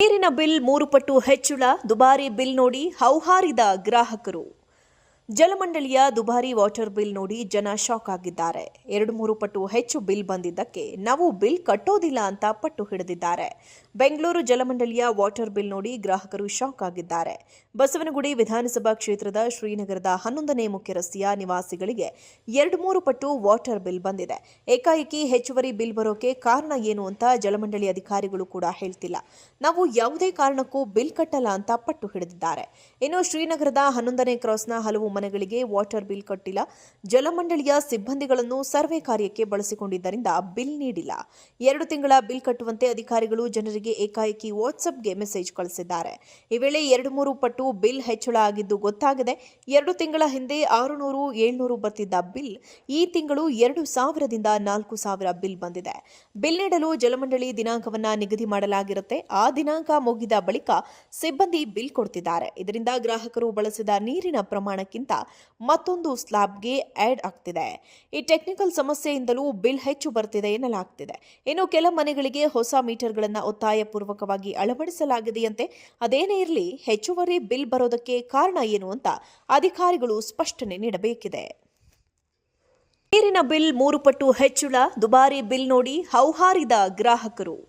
ನೀರಿನ ಬಿಲ್ ಮೂರು ಪಟ್ಟು ಹೆಚ್ಚಳ ದುಬಾರಿ ಬಿಲ್ ನೋಡಿ ಹೌಹಾರಿದ ಗ್ರಾಹಕರು. ಜಲಮಂಡಳಿಯ ದುಬಾರಿ ವಾಟರ್ ಬಿಲ್ ನೋಡಿ ಜನ ಶಾಕ್ ಆಗಿದ್ದಾರೆ. ಎರಡು ಮೂರು ಪಟ್ಟು ಹೆಚ್ಚು ಬಿಲ್ ಬಂದಿದ್ದಕ್ಕೆ ನಾವು ಬಿಲ್ ಕಟ್ಟೋದಿಲ್ಲ ಅಂತ ಪಟ್ಟು ಹಿಡಿದಿದ್ದಾರೆ. ಬೆಂಗಳೂರು ಜಲಮಂಡಳಿಯ ವಾಟರ್ ಬಿಲ್ ನೋಡಿ ಗ್ರಾಹಕರು ಶಾಕ್ ಆಗಿದ್ದಾರೆ. ಬಸವನಗುಡಿ ವಿಧಾನಸಭಾ ಕ್ಷೇತ್ರದ ಶ್ರೀನಗರದ ಹನ್ನೊಂದನೇ ಮುಖ್ಯ ರಸ್ತೆಯ ನಿವಾಸಿಗಳಿಗೆ ಎರಡು ಮೂರು ಪಟ್ಟು ವಾಟರ್ ಬಿಲ್ ಬಂದಿದೆ. ಏಕಾಏಕಿ ಹೆಚ್ಚುವರಿ ಬಿಲ್ ಬರೋಕೆ ಕಾರಣ ಏನು ಅಂತ ಜಲಮಂಡಳಿ ಅಧಿಕಾರಿಗಳು ಕೂಡ ಹೇಳ್ತಿಲ್ಲ. ನಾವು ಯಾವುದೇ ಕಾರಣಕ್ಕೂ ಬಿಲ್ ಕಟ್ಟಲ್ಲ ಅಂತ ಪಟ್ಟು ಹಿಡಿದಿದ್ದಾರೆ. ಇನ್ನು ಶ್ರೀನಗರದ ಹನ್ನೊಂದನೇ ಕ್ರಾಸ್ನ ಹಲವು ಮನೆಗಳಿಗೆ ವಾಟರ್ ಬಿಲ್ ಕಟ್ಟಿಲ್ಲ. ಜಲಮಂಡಳಿಯ ಸಿಬ್ಬಂದಿಗಳನ್ನು ಸರ್ವೆ ಕಾರ್ಯಕ್ಕೆ ಬಳಸಿಕೊಂಡಿದ್ದರಿಂದ ಬಿಲ್ ನೀಡಿಲ್ಲ. ಎರಡು ತಿಂಗಳ ಬಿಲ್ ಕಟ್ಟುವಂತೆ ಅಧಿಕಾರಿಗಳು ಜನರಿಗೆ ಏಕಾಏಕಿ ವಾಟ್ಸ್ಆಪ್ಗೆ ಮೆಸೇಜ್ ಕಳಿಸಿದ್ದಾರೆ. ಈ ವೇಳೆ ಎರಡು ಮೂರು ಪಟ್ಟು ಬಿಲ್ ಹೆಚ್ಚಳ ಆಗಿದ್ದು ಗೊತ್ತಾಗಿದೆ ಎರಡು ತಿಂಗಳ ಹಿಂದೆ ಆರುನೂರು, ಏಳ್ನೂರು ಬರ್ತಿದ್ದ ಬಿಲ್, ಈ ತಿಂಗಳು ಎರಡು ಸಾವಿರದಿಂದ ನಾಲ್ಕು ಸಾವಿರ ಬಿಲ್ ಬಂದಿದೆ. ಬಿಲ್ ನೀಡಲು ಜಲಮಂಡಳಿ ದಿನಾಂಕವನ್ನ ನಿಗದಿ ಮಾಡಲಾಗಿರುತ್ತೆ. ಆ ದಿನಾಂಕ ಮುಗಿದ ಬಳಿಕ ಸಿಬ್ಬಂದಿ ಬಿಲ್ ಕೊಡ್ತಿದ್ದಾರೆ. ಇದರಿಂದ ಗ್ರಾಹಕರು ಬಳಸಿದ ನೀರಿನ ಪ್ರಮಾಣಕ್ಕಿಂತ ಮತ್ತೊಂದು ಸ್ಲಾಬ್ಗೆ ಆ್ಯಡ್ ಆಗ್ತಿದೆ. ಈ ಟೆಕ್ನಿಕಲ್ ಸಮಸ್ಯೆಯಿಂದಲೂ ಬಿಲ್ ಹೆಚ್ಚು ಬರ್ತಿದೆ ಎನ್ನಲಾಗ್ತಿದೆ. ಇನ್ನು ಕೆಲ ಮನೆಗಳಿಗೆ ಹೊಸ ಮೀಟರ್ಗಳನ್ನು ಒತ್ತಾಯಪೂರ್ವಕವಾಗಿ ಅಳವಡಿಸಲಾಗಿದೆಯಂತೆ ಅದೇನೇ ಇರಲಿ ಹೆಚ್ಚುವರಿ ಬಿಲ್ ಬರೋದಕ್ಕೆ ಕಾರಣ ಏನು ಅಂತ ಅಧಿಕಾರಿಗಳು ಸ್ಪಷ್ಟನೆ ನೀಡಬೇಕಿದೆ. ನೀರಿನ ಬಿಲ್ ಮೂರು ಪಟ್ಟು ಹೆಚ್ಚಳ ದುಬಾರಿ ಬಿಲ್ ನೋಡಿ ಹೌಹಾರಿದ ಗ್ರಾಹಕರು.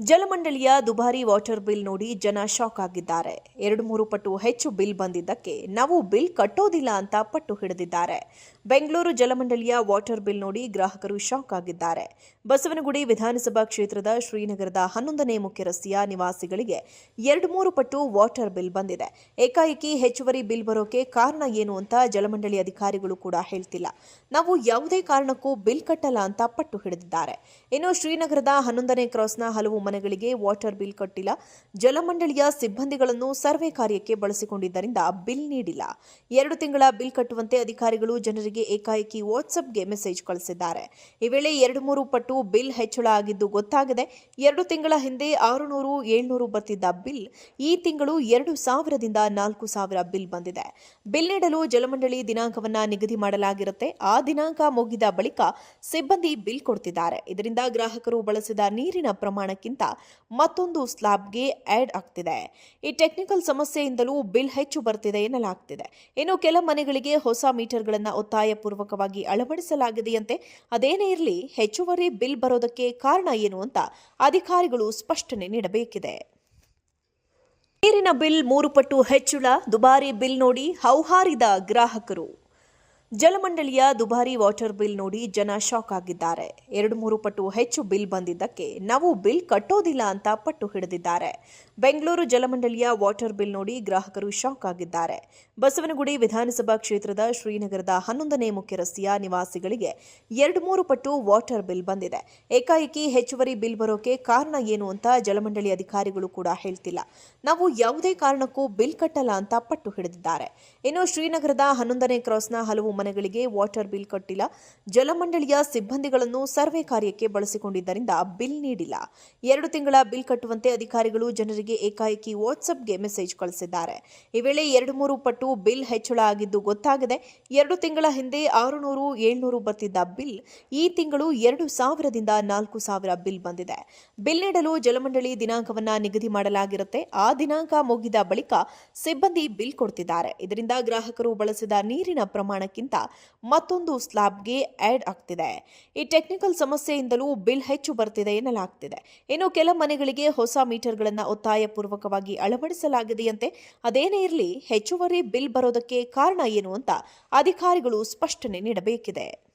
ಜಲಮಂಡಳಿಯ ದುಬಾರಿ ವಾಟರ್ ಬಿಲ್ ನೋಡಿ ಜನ ಶಾಕ್ ಆಗಿದ್ದಾರೆ. ಎರಡು ಮೂರು ಪಟ್ಟು ಹೆಚ್ಚು ಬಿಲ್ ಬಂದಿದ್ದಕ್ಕೆ ನಾವು ಬಿಲ್ ಕಟ್ಟೋದಿಲ್ಲ ಅಂತ ಪಟ್ಟು ಹಿಡಿದಿದ್ದಾರೆ. ಬೆಂಗಳೂರು ಜಲಮಂಡಳಿಯ ವಾಟರ್ ಬಿಲ್ ನೋಡಿ ಗ್ರಾಹಕರು ಶಾಕ್ ಆಗಿದ್ದಾರೆ. ಬಸವನಗುಡಿ ವಿಧಾನಸಭಾ ಕ್ಷೇತ್ರದ ಶ್ರೀನಗರದ ಹನ್ನೊಂದನೇ ಮುಖ್ಯ ರಸ್ತೆಯ ನಿವಾಸಿಗಳಿಗೆ ಎರಡು ಮೂರು ಪಟ್ಟು ವಾಟರ್ ಬಿಲ್ ಬಂದಿದೆ. ಏಕಾಏಕಿ ಹೆಚ್ಚುವರಿ ಬಿಲ್ ಬರೋಕೆ ಕಾರಣ ಏನು ಅಂತ ಜಲಮಂಡಳಿ ಅಧಿಕಾರಿಗಳು ಕೂಡ ಹೇಳ್ತಿಲ್ಲ. ನಾವು ಯಾವುದೇ ಕಾರಣಕ್ಕೂ ಬಿಲ್ ಕಟ್ಟಲ್ಲ ಅಂತ ಪಟ್ಟು ಹಿಡಿದಿದ್ದಾರೆ. ಇನ್ನು ಶ್ರೀನಗರದ ಹನ್ನೊಂದನೇ ಕ್ರಾಸ್ನ ಹಲವು ಮನೆಗಳಿಗೆ ವಾಟರ್ ಬಿಲ್ ಕಟ್ಟಿಲ್ಲ. ಜಲಮಂಡಳಿಯ ಸಿಬ್ಬಂದಿಗಳನ್ನು ಸರ್ವೆ ಕಾರ್ಯಕ್ಕೆ ಬಳಸಿಕೊಂಡಿದ್ದರಿಂದ ಬಿಲ್ ನೀಡಿಲ್ಲ. ಎರಡು ತಿಂಗಳ ಬಿಲ್ ಕಟ್ಟುವಂತೆ ಅಧಿಕಾರಿಗಳು ಜನರಿಗೆ ಏಕಾಏಕಿ ವಾಟ್ಸ್ಆಪ್ಗೆ ಮೆಸೇಜ್ ಕಳಿಸಿದ್ದಾರೆ. ಈ ವೇಳೆ ಎರಡು ಮೂರು ಪಟ್ಟು ಬಿಲ್ ಹೆಚ್ಚಳ ಆಗಿದ್ದು ಗೊತ್ತಾಗಿದೆ ಎರಡು ತಿಂಗಳ ಹಿಂದೆ ಆರುನೂರು, ಏಳ್ನೂರು ಬರ್ತಿದ್ದ ಬಿಲ್ ಈ ತಿಂಗಳು ಎರಡು ಸಾವಿರದಿಂದ ನಾಲ್ಕು ಸಾವಿರ ಬಿಲ್ ಬಂದಿದೆ. ಬಿಲ್ ನೀಡಲು ಜಲಮಂಡಳಿ ದಿನಾಂಕವನ್ನ ನಿಗದಿ ಮಾಡಲಾಗಿರುತ್ತೆ. ಆ ದಿನಾಂಕ ಮುಗಿದ ಬಳಿಕ ಸಿಬ್ಬಂದಿ ಬಿಲ್ ಕೊಡ್ತಿದ್ದಾರೆ. ಇದರಿಂದ ಗ್ರಾಹಕರು ಬಳಸಿದ ನೀರಿನ ಪ್ರಮಾಣಕ್ಕಿಂತ ಮತ್ತೊಂದು ಸ್ಲಾಬ್ಗೆ ಆ್ಯಡ್ ಆಗ್ತಿದೆ. ಈ ಟೆಕ್ನಿಕಲ್ ಸಮಸ್ಯೆಯಿಂದಲೂ ಬಿಲ್ ಹೆಚ್ಚು ಬರ್ತಿದೆ ಎನ್ನಲಾಗ್ತಿದೆ. ಇನ್ನು ಕೆಲ ಮನೆಗಳಿಗೆ ಹೊಸ ಮೀಟರ್ಗಳನ್ನು ಒತ್ತಾಯಪೂರ್ವಕವಾಗಿ ಅಳವಡಿಸಲಾಗಿದೆಯಂತೆ ಅದೇನೇ ಇರಲಿ ಹೆಚ್ಚುವರಿ ಬಿಲ್ ಬರೋದಕ್ಕೆ ಕಾರಣ ಏನು ಅಂತ ಅಧಿಕಾರಿಗಳು ಸ್ಪಷ್ಟನೆ ನೀಡಬೇಕಿದೆ. ನೀರಿನ ಬಿಲ್ ಮೂರು ಪಟ್ಟು ಹೆಚ್ಚಳ ದುಬಾರಿ ಬಿಲ್ ನೋಡಿ ಹೌಹಾರಿದ ಗ್ರಾಹಕರು. ಜಲಮಂಡಳಿಯ ದುಬಾರಿ ವಾಟರ್ ಬಿಲ್ ನೋಡಿ ಜನ ಶಾಕ್ ಆಗಿದ್ದಾರೆ. ಎರಡು ಮೂರು ಪಟ್ಟು ಹೆಚ್ಚು ಬಿಲ್ ಬಂದಿದ್ದಕ್ಕೆ ನಾವು ಬಿಲ್ ಕಟ್ಟೋದಿಲ್ಲ ಅಂತ ಪಟ್ಟು ಹಿಡಿದಿದ್ದಾರೆ. ಬೆಂಗಳೂರು ಜಲಮಂಡಳಿಯ ವಾಟರ್ ಬಿಲ್ ನೋಡಿ ಗ್ರಾಹಕರು ಶಾಕ್ ಆಗಿದ್ದಾರೆ. ಬಸವನಗುಡಿ ವಿಧಾನಸಭಾ ಕ್ಷೇತ್ರದ ಶ್ರೀನಗರದ ಹನ್ನೊಂದನೇ ಮುಖ್ಯ ರಸ್ತೆಯ ನಿವಾಸಿಗಳಿಗೆ ಎರಡು ಮೂರು ಪಟ್ಟು ವಾಟರ್ ಬಿಲ್ ಬಂದಿದೆ. ಏಕಾಏಕಿ ಹೆಚ್ಚುವರಿ ಬಿಲ್ ಬರೋಕೆ ಕಾರಣ ಏನು ಅಂತ ಜಲಮಂಡಳಿ ಅಧಿಕಾರಿಗಳು ಕೂಡ ಹೇಳ್ತಿಲ್ಲ. ನಾವು ಯಾವುದೇ ಕಾರಣಕ್ಕೂ ಬಿಲ್ ಕಟ್ಟಲ್ಲ ಅಂತ ಪಟ್ಟು ಹಿಡಿದಿದ್ದಾರೆ. ಇನ್ನು ಶ್ರೀನಗರದ ಹನ್ನೊಂದನೇ ಕ್ರಾಸ್ನ ಹಲವು ಮನೆಗಳಿಗೆ ವಾಟರ್ ಬಿಲ್ ಕಟ್ಟಿಲ್ಲ. ಜಲಮಂಡಳಿಯ ಸಿಬ್ಬಂದಿಗಳನ್ನು ಸರ್ವೆ ಕಾರ್ಯಕ್ಕೆ ಬಳಸಿಕೊಂಡಿದ್ದರಿಂದ ಬಿಲ್ ನೀಡಿಲ್ಲ. ಎರಡು ತಿಂಗಳ ಬಿಲ್ ಕಟ್ಟುವಂತೆ ಅಧಿಕಾರಿಗಳು ಜನರಿಗೆ ಏಕಾಏಕಿ ವಾಟ್ಸ್ಆಪ್ಗೆ ಮೆಸೇಜ್ ಕಳಿಸಿದ್ದಾರೆ. ಈ ವೇಳೆ ಎರಡು ಮೂರು ಪಟ್ಟು ಬಿಲ್ ಹೆಚ್ಚಳ ಆಗಿದ್ದು ಗೊತ್ತಾಗಿದೆ ಎರಡು ತಿಂಗಳ ಹಿಂದೆ ಆರುನೂರು, ಏಳ್ನೂರು ಬರ್ತಿದ್ದ ಬಿಲ್ ಈ ತಿಂಗಳು ಎರಡು ಸಾವಿರದಿಂದ ನಾಲ್ಕು ಸಾವಿರ ಬಿಲ್ ಬಂದಿದೆ. ಬಿಲ್ ನೀಡಲು ಜಲಮಂಡಳಿ ದಿನಾಂಕವನ್ನ ನಿಗದಿ ಮಾಡಲಾಗಿರುತ್ತೆ. ಆ ದಿನಾಂಕ ಮುಗಿದ ಬಳಿಕ ಸಿಬ್ಬಂದಿ ಬಿಲ್ ಕೊಡ್ತಿದ್ದಾರೆ. ಇದರಿಂದ ಗ್ರಾಹಕರು ಬಳಸಿದ ನೀರಿನ ಪ್ರಮಾಣಕ್ಕಿಂತ ಮತ್ತೊಂದು ಸ್ಲಾಬ್ಗೆ ಆ್ಯಡ್ ಆಗ್ತಿದೆ. ಈ ಟೆಕ್ನಿಕಲ್ ಸಮಸ್ಯೆಯಿಂದಲೂ ಬಿಲ್ ಹೆಚ್ಚು ಬರ್ತಿದೆ ಎನ್ನಲಾಗ್ತಿದೆ. ಇನ್ನು ಕೆಲ ಮನೆಗಳಿಗೆ ಹೊಸ ಮೀಟರ್ಗಳನ್ನು ಒತ್ತಾಯಪೂರ್ವಕವಾಗಿ ಅಳವಡಿಸಲಾಗಿದೆಯಂತೆ ಅದೇನೇ ಇರಲಿ ಹೆಚ್ಚುವರಿ ಬಿಲ್ ಬರೋದಕ್ಕೆ ಕಾರಣ ಏನು ಅಂತ ಅಧಿಕಾರಿಗಳು ಸ್ಪಷ್ಟನೆ ನೀಡಬೇಕಿದೆ.